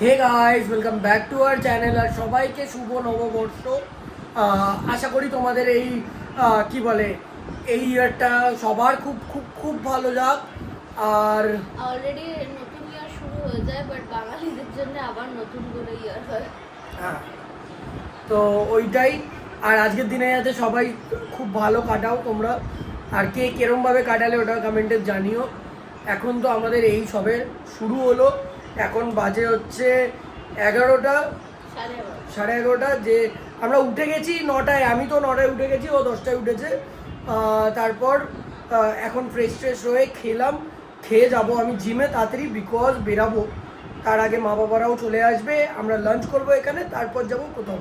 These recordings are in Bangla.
Hey guys welcome back to our channel আর সবাইকে শুভ নববর্ষ। আশা করি তোমাদের এই কি বলে এই ইয়ারটা সবার খুব খুব খুব ভালো যাক। আর অলরেডি নতুন ইয়ার শুরু হয়ে যায় বাট বাঙালিদের জন্য আবার নতুন করে ইয়ার হয়। হ্যাঁ তো ওইটাই। আর আজকের দিনে যাতে সবাই খুব ভালো কাটাও তোমরা। আর কে কিরমভাবে কাটালে ওটা কমেন্টে জানিও। এখন তো আমাদের এই সবে শুরু হলো। এখন বাজে হচ্ছে এগারোটা। সাড়ে এগারোটা, যে আমরা উঠে গেছি নটায়, আমি তো নটায় উঠে গেছি, ও দশটায় উঠেছে। তারপর এখন ফ্রেশ ফ্রেশ হয়ে খেলাম। খেয়ে যাব আমি জিমে তাড়াতাড়ি বিকজ বেরাবো। তার আগে মা বাবারাও চলে আসবে, আমরা লাঞ্চ করব এখানে, তারপর যাব কোথাও।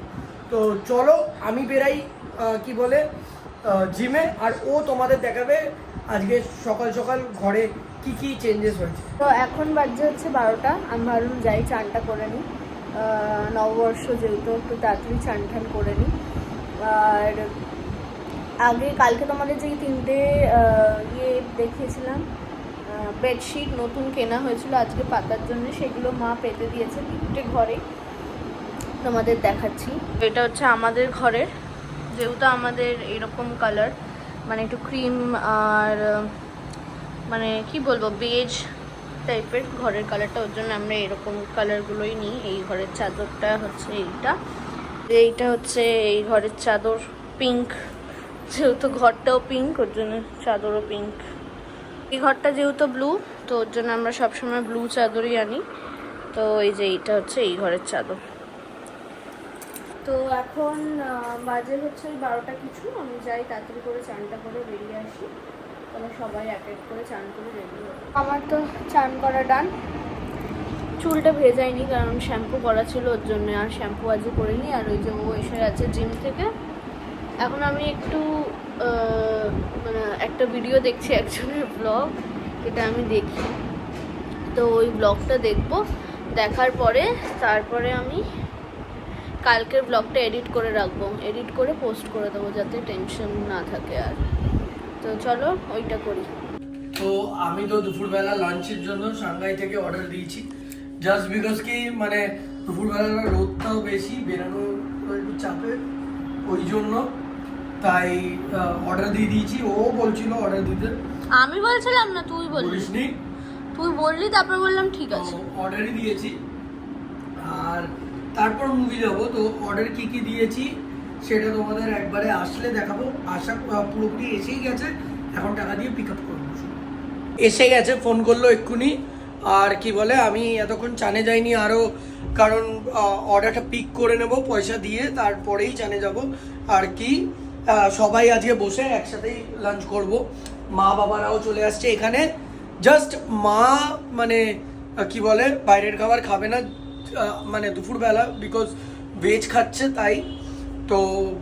তো চলো, আমি বেরাই কি বলে জিমে আর ও তোমাদের দেখাবে আজকে সকাল সকাল ঘরে কি কি চেঞ্জেস হয়েছে? তো এখন বাজে হচ্ছে বারোটা। আমি ভাবলাম যাই চানটা করে নিই। নববর্ষ যেহেতু একটু তাড়াতাড়ি চান টান করে নিই। আর আগে কালকে তোমাদের যে তিনটে ইয়ে দেখিয়েছিলাম বেডশিট নতুন কেনা হয়েছিল আজকে পাতার জন্য সেগুলো মা পেতে দিয়েছে তিনটে ঘরে তোমাদের দেখাচ্ছি। এটা হচ্ছে আমাদের ঘরের যেহেতু আমাদের এরকম কালার মানে একটু ক্রিম আর মানে কি বলব বেজ টাইপের ঘরের কালারটা ওর জন্য আমরা এরকম কালারগুলোই নিই। এই ঘরের চাদরটা হচ্ছে এইটা। এইটা হচ্ছে এই ঘরের চাদর পিঙ্ক যেহেতু ঘরটাও পিঙ্ক ওর জন্য চাদরও পিঙ্ক এই ঘরটা যেহেতু ব্লু তো ওর জন্য আমরা সবসময় ব্লু চাদরই আনি। তো এই যে এইটা হচ্ছে এই ঘরের চাদর। তো এখন বাজে হচ্ছে ওই বারোটা কিছু। আমি যাই তাড়াতাড়ি করে চানটা করে বেরিয়ে আসি। তাহলে সবাই এক এক করে চান করে রেডি আমার তো চান করা ডান চুলটা ভেজাইনি কারণ শ্যাম্পু করা ছিল ওর জন্য আর শ্যাম্পু আজকে করিনি আর ওই যে ও এসে আছে জিম থেকে। এখন আমি একটু মানে একটা ভিডিও দেখছি একজনের ব্লগ এটা আমি দেখি। তো ওই ব্লগটা দেখব দেখার পরে তারপরে আমি কালকের ব্লগটা এডিট করে রাখব। এডিট করে পোস্ট করে দেবো যাতে টেনশন না থাকে আর। তো চলো ওইটা করি। তো আমি তো দুপুরবেলা লাঞ্চের জন্য সাংঘাই থেকে অর্ডার দিয়েছি। জাস্ট বিকজ কি মানে দুপুরবেলা রোদটাও বেশি বেরানো একটু চাপে। ওই জন্য তাই অর্ডার দিয়ে দিয়েছি। ও বলছিল অর্ডার দিতে। আমি বলছিলাম না তুই বললি। বলিসনি? তুই বললি তারপর বললাম ঠিক আছে। অর্ডারই দিয়েছি। আর তারপর মুভি যাব। তো অর্ডার কি কি দিয়েছি? সেটা তোমাদের একবারে আসলে দেখাবো। আশা পুরোপুরি এসেই গেছে। এখন টাকা দিয়ে পিক আপ করব এসে গেছে ফোন করল এক্ষুনি। আর কি বলে, আমি এতক্ষণ চানে যাইনি আরও কারণ অর্ডারটা পিক করে নেব, পয়সা দিয়ে, তারপরেই চানে যাব। আর কি সবাই আজকে বসে একসাথেই লাঞ্চ করব। মা বাবারাও চলে আসছে এখানে। জাস্ট মা মানে কি বলে, বাইরের খাবার খাবে না মানে দুপুরবেলা বিকজ ভেজ খাচ্ছে, তাই। তো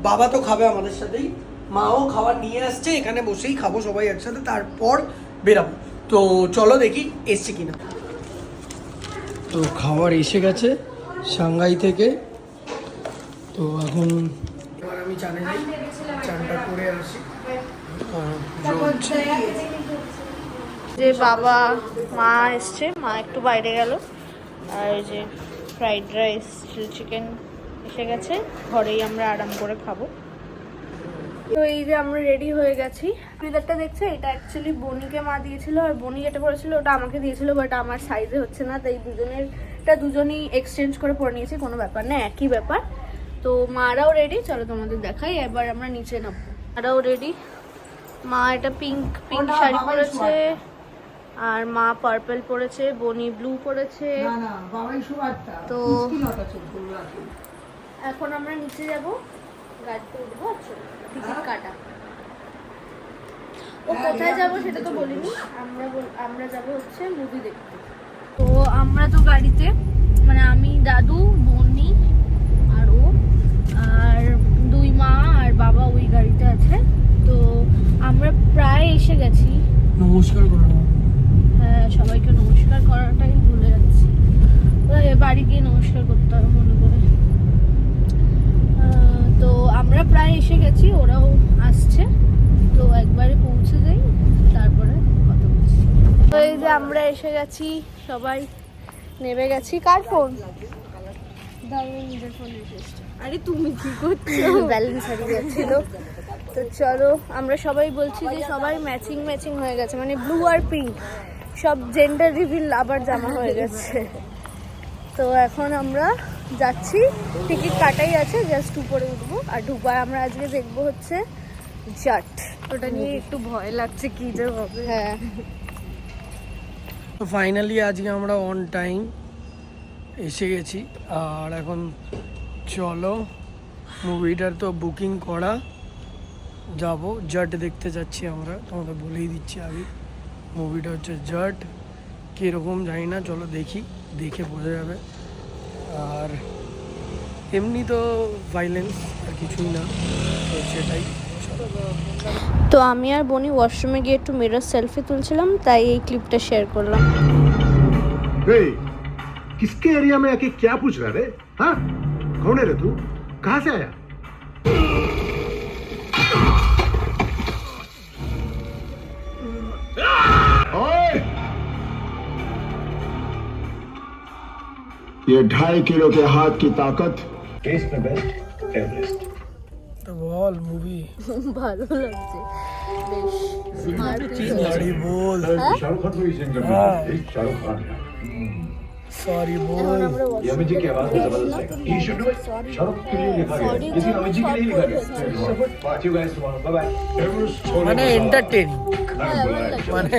বাবা তো খাবে আমাদের সাথেই মাও খাবার নিয়ে আসছে এখানে বসেই খাব সবাই একসাথে তারপর বেরাবো। তো চলো দেখি এসছে কিনা। তো খাবার এসে গেছে সাংঘাই থেকে। তো এখন এবার আমি চানে যাই চানটা করে আসি। যে বাবা মা এসছে মা একটু বাইরে গেল। আর এই যে ফ্রাইড রাইস চিলি চিকেন এসে গেছে ঘরেই আমরা আরাম করে খাব। তো এই যে আমরা রেডি হয়ে গেছি। চুড়িদারটা দেখছ? এটা অ্যাকচুয়ালি বনিকে মা দিয়েছিল আর বনি যেটা পরেছিল ওটা আমাকে দিয়েছিল বাট আমার সাইজে হচ্ছে না তাই দুজনের এটা দুজনই এক্সচেঞ্জ করে পরে নিয়েছি কোনো ব্যাপার না একই ব্যাপার। তো মারাও রেডি চলো তোমাদের দেখাই এবার আমরা নিচে নামবো। মারাও রেডি মা এটা পিঙ্ক পিঙ্ক শাড়ি পরেছে আর মা পার্পল পরেছে বনি ব্লু পরেছে। তো এখন আমরা নিচে যাব। গাড়িতে উঠবো টিকিট কাটা। ও কোথায় যাব সেটা তো বলিনি। আমরা আমরা যাব হচ্ছে মুভি দেখতে। তো আমরা তো গাড়িতে মানে আমি দাদু বনি আর ও আর দুই মা আর বাবা ওই গাড়িতে আছে। তো আমরা প্রায় এসে গেছি। নমস্কার করো। হ্যাঁ সবাইকে নমস্কার করাটাই ভুলে যাচ্ছি। বাড়ি গিয়ে নমস্কার করতে হবে মনে করে। তো আমরা প্রায় এসে গেছি ওরাও আসছে। তো একবারে পৌঁছে যাই তারপরে কথা বলছি। তো এই যে আমরা এসে গেছি সবাই নেমে গেছি। কার ফোন? আরে তুমি কি করছ? ব্যালেন্স হারিয়ে যাচ্ছিল। তো চলো আমরা সবাই বলছি যে সবাই ম্যাচিং ম্যাচিং হয়ে গেছে। মানে ব্লু আর পিঙ্ক সব জেন্ডার রিভিল আবার জামা হয়ে গেছে। তো এখন আমরা যাচ্ছি। টিকিট কাটাই আছে জাস্ট উপরে উঠবো। আর ঢুকবার আমরা আজকে দেখব হচ্ছে জাট। ওটা নিয়ে একটু ভয় লাগছে কি যে হবে। হ্যাঁ। তো ফাইনালি আজকে আমরা অন টাইম এসে গেছি। আর এখন চলো মুভিটার তো বুকিং করা। যাব জট দেখতে যাচ্ছি আমরা। তোমাদের বলেই দিচ্ছি আগে মুভিটা হচ্ছে জট। কীরকম জানি না চলো দেখি দেখে বোঝা যাবে। আর এমনি তো ভাইলেন্স আর কিছুই না তো সেটাই চলো তো আমি আর বনি ওয়াশরুমে গিয়ে একটু মিরর সেলফি তুলছিলাম তাই এই ক্লিপটা শেয়ার করলাম ए, किसके एरिया में आके क्या पूछ रहा रे हाँ कौन है रे तू कहाँ से आया ये ढाई किलो के हाथ की ताकत टेस्ट में बेस्ट एवरेस्ट তো বল মুভি ভালো লাগছে বেশ মারপিট সরি বল शाहरुख खान को ही सिंग कर हाँ। शाहरुख खान সরি এখন বল আমরা ये अमित जी की आवाज में जबरदस्त है he should do it Shahrukh के लिए लिखा गया है लेकिन अमित जी के लिए लिखा गया है बात you guys tomorrow bye bye Everest মানে এন্টারটেন মানে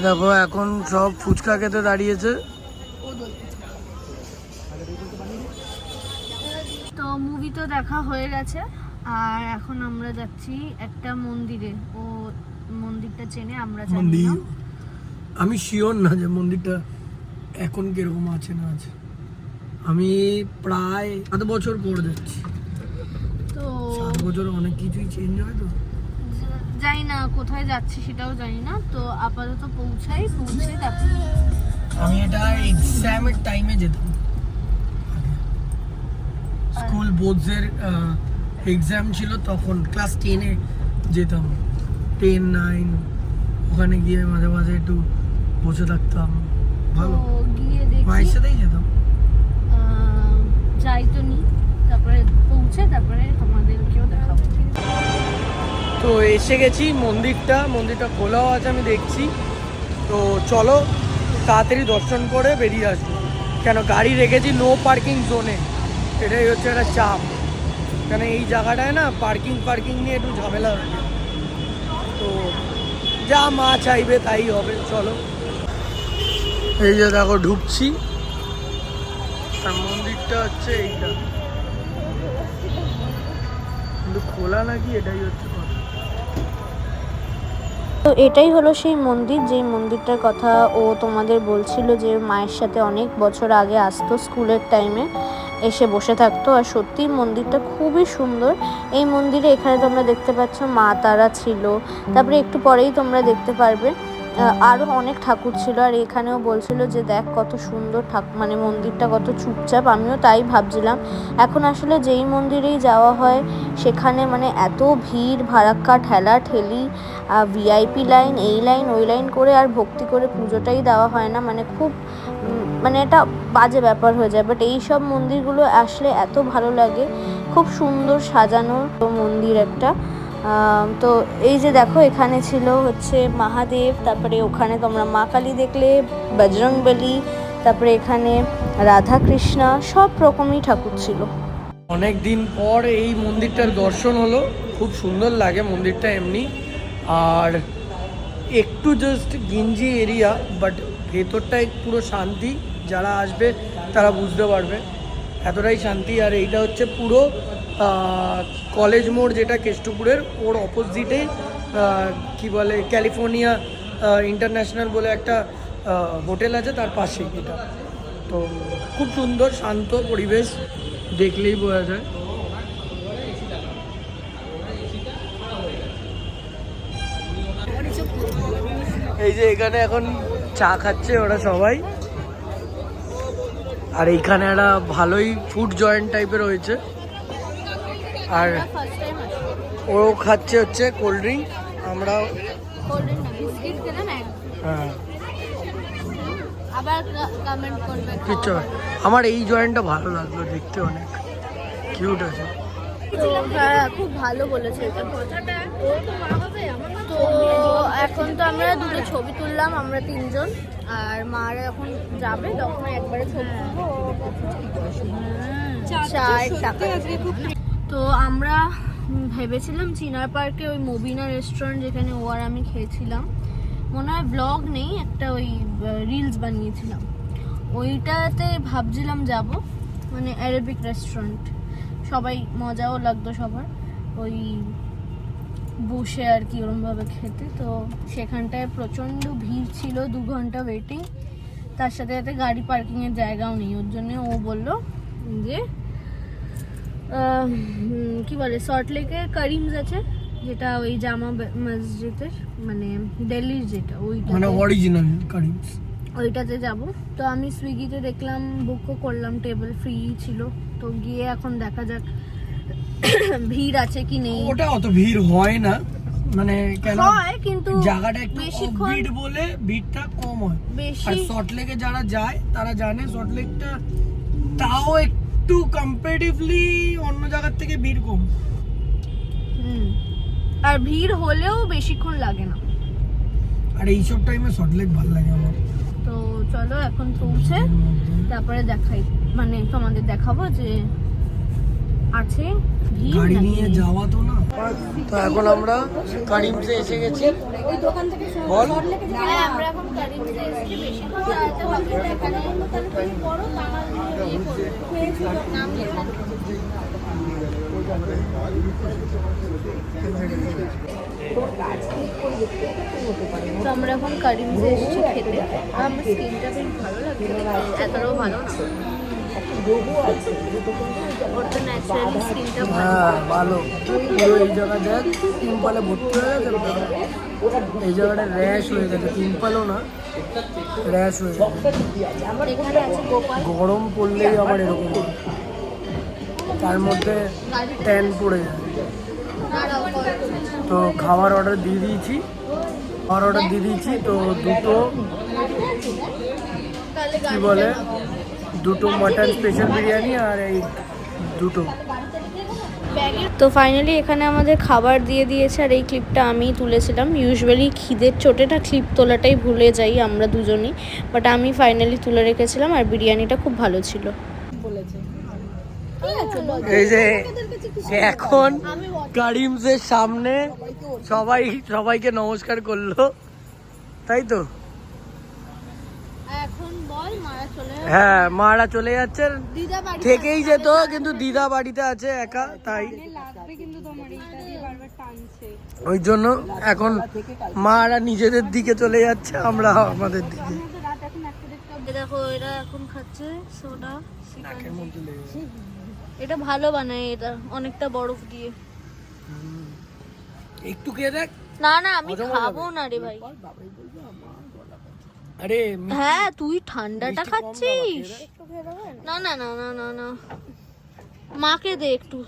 দেখো এখন সব ফুচকা খেতে দাঁড়িয়েছে। তো মুভি তো দেখা হয়ে গেছে আর এখন আমরা যাচ্ছি একটা মন্দিরে। ও মন্দিরটা চেনে আমরা জানি আমি শিওর না যে মন্দিরটা এখন কীরকম আছে না আছে। আমি প্রায় সাত বছর পর যাচ্ছি। তো সাত বছর অনেক কিছুই চেঞ্জ হয় তো। জানি না কোথায় যাচ্ছি সেটাও জানি না তো আপাতত পৌঁছাই পৌঁছে তারপর আমি এটা এক্সামের টাইমে যেতাম। স্কুল বোর্ডসের এক্সাম ছিল তখন ক্লাস টেনে যেতাম। টেন নাইন ওখানে গিয়ে মাঝে মাঝে একটু বসে থাকতাম। ভালো। গিয়ে মায়ের দেখি সাথেই যেতাম। যাই তো নি তারপরে পৌঁছে তারপরে তোমাদেরকেও দেখাবো। তো এসে গেছি, মন্দিরটা মন্দিরটা খোলাও আছে আমি দেখছি। তো চলো, তাড়াতাড়ি দর্শন করে বেরিয়ে আসব। কেন, গাড়ি রেখেছি নো পার্কিং জোনে এটাই হচ্ছে একটা চাপ। কেন, এই জায়গাটায় না পার্কিং পার্কিং নিয়ে একটু ঝামেলা হয়ে। যায় তো যা মা চাইবে তাই হবে, চলো। এই যে দেখো, ঢুকছি। আর মন্দিরটা হচ্ছে এইটা। কিন্তু খোলা নাকি, এটাই হচ্ছে তো এটাই হলো সেই মন্দির, যেই মন্দিরটার কথা ও তোমাদের বলছিল যে মায়ের সাথে অনেক বছর আগে আসতো স্কুলের টাইমে এসে বসে থাকতো। আর সত্যি মন্দিরটা খুবই সুন্দর। এই মন্দিরে এখানে তোমরা দেখতে পাচ্ছ মা তারা ছিল। তারপরে একটু পরেই তোমরা দেখতে পারবে আহ, আরও অনেক ঠাকুর ছিল আর এখানেও বলছিল যে দেখ কত সুন্দর ঠাকুর মানে মন্দিরটা কত চুপচাপ। আমিও তাই ভাবছিলাম। এখন আসলে যেই মন্দিরেই যাওয়া হয় সেখানে মানে এত ভিড় ভাড়াক্কা ঠেলা ঠেলি ভিআইপি লাইন এই লাইন ওই লাইন করে আর ভক্তি করে পুজোটাই দেওয়া হয় না। মানে খুব মানে এটা বাজে ব্যাপার হয়ে যায়। বাট এই সব মন্দিরগুলো আসলে এত ভালো লাগে। খুব সুন্দর সাজানো মন্দির একটা। তো এই যে দেখো, এখানে ছিল হচ্ছে মহাদেব, তারপরে ওখানে তোমরা মা কালী দেখলে, বজরংবলী, তারপরে এখানে রাধা কৃষ্ণা সব রকমই ঠাকুর ছিল। অনেক দিন পর এই মন্দিরটার দর্শন হলো, খুব সুন্দর লাগে মন্দিরটা এমনি। আর একটু জাস্ট গিঞ্জি এরিয়া বাট ভেতরটাই পুরো শান্তি, যারা আসবে তারা বুঝতে পারবে। এতটাই শান্তি, আর এইটা হচ্ছে পুরো কলেজ মোড় যেটা কেষ্টপুরের, ওর অপোজিটে কি বলে ক্যালিফোর্নিয়া ইন্টারন্যাশনাল বলে একটা হোটেল আছে তার পাশেই এটা। তো খুব সুন্দর, শান্ত পরিবেশ দেখলেই বোঝা যায়। এই যে এখানে এখন চা খাচ্ছে ওরা সবাই। আর এইখানে একটা ভালোই ফুড জয়েন্ট টাইপের হয়েছে। আর ফার্স্ট টাইম আসি ও খাচ্ছে হচ্ছে কোল্ড ড্রিঙ্ক আমরা হ্যাঁ। আবার কমেন্ট করবে কিচ্ছু আমার এই জয়েন্টটা ভালো লাগল দেখতে অনেক। কিউট আছে। তো হ্যাঁ খুব ভালো বলেছে এটা। তো এখন তো আমরা দুটো ছবি তুললাম আমরা তিনজন। আর মারা এখন যাবে তখন একবারে ছবি তুলবো। চার টাকা। তো আমরা ভেবেছিলাম চিনার পার্কে ওই মবিনা রেস্টুরেন্ট যেখানে ও আর আমি খেয়েছিলাম। মনে হয় ব্লগ নেই, একটা ওই রিলস বানিয়েছিলাম। ওইটাতে ভাবছিলাম যাব মানে অ্যারাবিক রেস্টুরেন্ট সবাই মজাও লাগতো সবার। ওই বসে আর কি ওরমভাবে খেতে। তো সেখানটায় প্রচণ্ড ভিড় ছিল, দু ঘণ্টা ওয়েটিং তার সাথে সাথে গাড়ি পার্কিংয়ের জায়গাও নেই। ওর জন্য ও বলল যে কি বলে সল্ট লেকের করিমস আছে যেটা ওই জামা মসজিদের মানে দিল্লির যেটা ওইটা মানে অরিজিনাল কারিমস ওইটাতে যাব। তো আমি সুইগিতে দেখলাম বুকও করলাম টেবিল ফ্রি ছিল। তো গিয়ে এখন দেখা যাক ভিড় আছে কি নেই। ওটা অত ভিড় হয় না মানে কেন? হয় কিন্তু জায়গাটা একটু ভিড় বলে ভিড়টা কম হয়। আর সল্টলেকে যারা যায় তারা জানে সল্টলেকটা তাও একটু কম্পারেটিভলি অন্য জায়গার থেকে ভিড় কম। হুম। আর ভিড় হলেও বেশিক্ষণ লাগে না। আর এইসব টাইমে সল্টলেক ভালো লাগে আমার। তো চলো এখন পৌঁছে তারপরে দেখাই। মানে তোমাদের দেখাবো যে আছে ভিড় গাড়ি নিয়ে যাওয়া তো না। তো এখন আমরা কারিমসে এসে গেছি। বল। হ্যাঁ আমরা এখন কারিমসে বেশিক্ষণ দাঁড়াতে হবে না। এখানে পড়ো বাঙাল তো আমরা এখন কারিমসে এসেছি খেতে। আমার স্কিনটা বেশ ভালো লাগছে। এতটাও ভালো হ্যাঁ ভালো এই ভর্তি হয়ে গেছে এই জায়গাটা র্যাশ হয়ে গেছে না র্যাশ হয়ে গরম পড়লেই আবার এরকম তার মধ্যে ট্যান পড়ে যায়। তো খাবার অর্ডার দিয়ে দিয়েছি খাবার অর্ডার দিয়ে দিয়েছি তো দুটো কি বলে দুটো মাটন স্পেশাল বিরিয়ানি আর এই দুটো। তো ফাইনালি এখানে আমাদের খাবার দিয়ে দিয়েছে আর এই ক্লিপটা আমি তুলেছিলাম। ইউজুয়ালি খিদের চোটেটা ক্লিপ তোলাটাই ভুলে যাই আমরা দুজনই বাট আমি ফাইনালি তুলে রেখেছিলাম আর বিরিয়ানিটা খুব ভালো ছিল। এই যে এখন কারিমসের সামনে সবাই সবাইকে নমস্কার করল তাই তো এখন বল মারা চলে হ্যাঁ মারা চলে যাচ্ছে। থেকেই যেত কিন্তু দিদা বাড়িতে আছে একা তাই। ওই জন্য এখন মারা নিজেদের দিকে চলে যাচ্ছে আমরা আমাদের দিকে। দেখো এরা এখন খাচ্ছে সোডা এটা ভালো বানায় এটা অনেকটা বরফ দিয়ে। একটু খেয়ে দেখ। না না আমি খাব না রে ভাই। আরে হ্যাঁ তুই ঠান্ডাটা খাচ্ছিস? না না না না না না। মাকে দে একটু।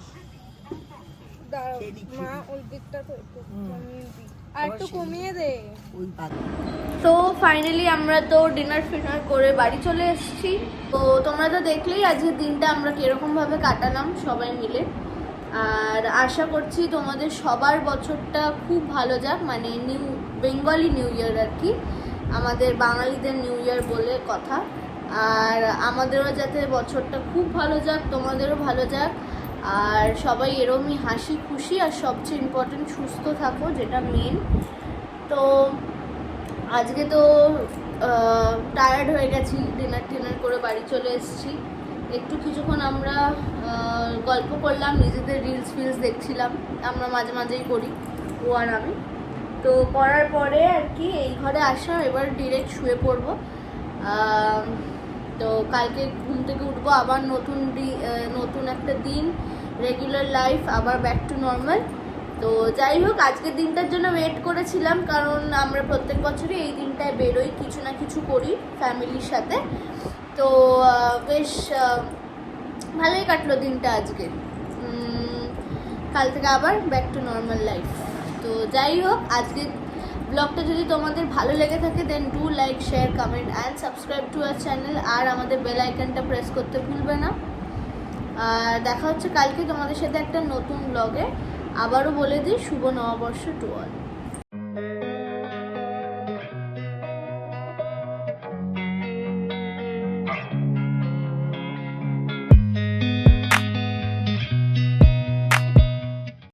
তো ফাইনালি আমরা তো ডিনার ফিনার করে বাড়ি চলে এসেছি। তো তোমরা তো দেখলেই আজকের দিনটা আমরা কিরকমভাবে কাটালাম সবাই মিলে। আর আশা করছি তোমাদের সবার বছরটা খুব ভালো যাক মানে নিউ বেঙ্গলি নিউ ইয়ার আর কি। আমাদের বাঙালিদের নিউ ইয়ার বলে কথা। আর আমাদেরও যাতে বছরটা খুব ভালো যাক, তোমাদেরও ভালো যাক। আর সবাই এরমই হাসি খুশি আর সবচেয়ে ইম্পর্টেন্ট সুস্থ থাকো, যেটা মেন তো আজকে তো টায়ার্ড হয়ে গেছি ডিনার টিনার করে বাড়ি চলে এসেছি। একটু কিছুক্ষণ আমরা গল্প করলাম, নিজেদের রিলস ফিলস দেখছিলাম। আমরা মাঝে মাঝেই করি, ও আর আমি। তো করার পরে আর কি এই ঘরে আসা এবার ডিরেক্ট শুয়ে পড়ব। তো কালকে ঘুম থেকে উঠবো, আবার নতুন নতুন একটা দিন রেগুলার লাইফ আবার ব্যাক টু নর্মাল তো যাই হোক, আজকের দিনটার জন্য ওয়েট করেছিলাম, কারণ আমরা প্রত্যেক বছরই এই দিনটায় বেরোই, কিছু না কিছু করি ফ্যামিলির সাথে। তো বেশ ভালোই কাটলো দিনটা আজকে। কাল থেকে আবার ব্যাক টু নর্মাল লাইফ তো যাই হোক, আজকের ব্লগটা যদি তোমাদের ভালো লেগে থাকে then do like share comment and subscribe to our channel আর আমাদের বেল আইকনটা প্রেস করতে ভুলবে না। আর দেখা হচ্ছে কালকে তোমাদের সাথে একটা নতুন ব্লগে আবারও বলে দিই, শুভ নববর্ষ টু অল